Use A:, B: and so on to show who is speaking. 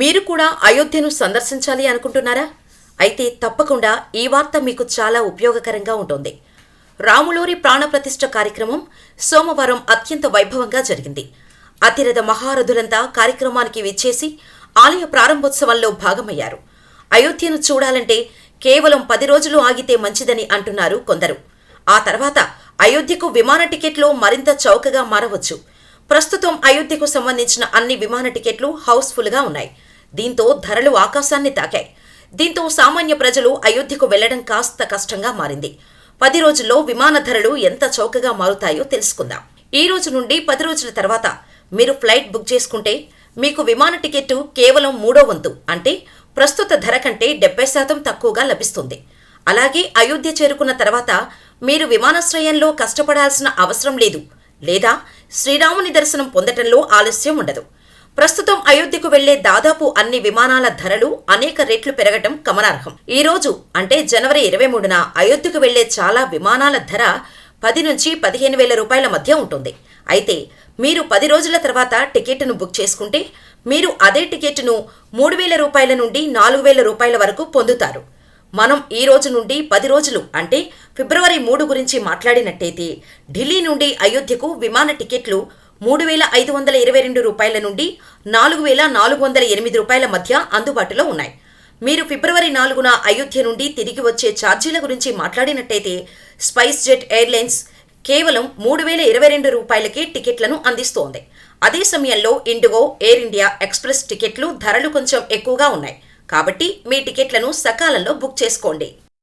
A: మీరు కూడా అయోధ్యను సందర్శించాలి అనుకుంటున్నారా? అయితే తప్పకుండా ఈ వార్త మీకు చాలా ఉపయోగకరంగా ఉంటుంది. రాములోరి ప్రాణప్రతిష్ఠ కార్యక్రమం సోమవారం అత్యంత వైభవంగా జరిగింది. అతిరథ మహారథులంతా కార్యక్రమానికి విచ్చేసి ఆలయ ప్రారంభోత్సవంలో భాగమయ్యారు. అయోధ్యను చూడాలంటే కేవలం పది రోజులు ఆగితే మంచిదని అంటున్నారు కొందరు. ఆ తర్వాత అయోధ్యకు విమాన టికెట్లో మరింత చౌకగా మారవచ్చు. ప్రస్తుతం అయోధ్యకు సంబంధించిన అన్ని విమాన టికెట్లు హౌస్ఫుల్గా ఉన్నాయి. దీంతో ధరలు ఆకాశాన్ని తాకాయి. దీంతో సామాన్య ప్రజలు అయోధ్యకు వెళ్ళడం కాస్త కష్టంగా మారింది. పది రోజుల్లో విమాన ధరలు ఎంత చౌకగా మారుతాయో తెలుసుకుందాం. ఈ రోజు నుండి పది రోజుల తర్వాత మీరు ఫ్లైట్ బుక్ చేసుకుంటే మీకు విమాన టికెట్టు కేవలం మూడో వంతు అంటే ప్రస్తుత ధర కంటే డెబ్బై శాతం తక్కువగా లభిస్తుంది. అలాగే అయోధ్య చేరుకున్న తర్వాత మీరు విమానాశ్రయంలో కష్టపడాల్సిన అవసరం లేదు. లేదా శ్రీరాముని దర్శనం పొందటంలో ఆలస్యం ఉండదు. ప్రస్తుతం అయోధ్యకు వెళ్ళే దాదాపు అన్ని విమానాల ధరలు అనేక రెట్లు పెరగటం గమనార్హం. ఈ రోజు అంటే జనవరి ఇరవై మూడున అయోధ్యకు వెళ్ళే చాలా విమానాల ధర పది నుంచి పదిహేను వేల రూపాయల మధ్య ఉంటుంది. అయితే మీరు పది రోజుల తర్వాత టికెట్ను బుక్ చేసుకుంటే మీరు అదే టికెట్ను మూడు వేల రూపాయల నుండి నాలుగు వేల రూపాయల వరకు పొందుతారు. మనం ఈ రోజు నుండి పది రోజులు అంటే ఫిబ్రవరి మూడు గురించి మాట్లాడినట్టయితే ఢిల్లీ నుండి అయోధ్యకు విమాన టికెట్లు మూడు వేల ఐదు వందల ఇరవై రెండు రూపాయల నుండి నాలుగు వేల నాలుగు వందల ఎనిమిది రూపాయల మధ్య అందుబాటులో ఉన్నాయి. మీరు ఫిబ్రవరి నాలుగున అయోధ్య నుండి తిరిగి వచ్చే ఛార్జీల గురించి మాట్లాడినట్టయితే స్పైస్ జెట్ ఎయిర్లైన్స్ కేవలం మూడు వేల ఇరవై రెండు రూపాయలకే టికెట్లను అందిస్తోంది. అదే సమయంలో ఇండిగో ఎయిర్ ఇండియా ఎక్స్ప్రెస్ టికెట్లు ధరలు కొంచెం ఎక్కువగా ఉన్నాయి. కాబట్టి మీ టికెట్లను సకాలంలో బుక్ చేసుకోండి.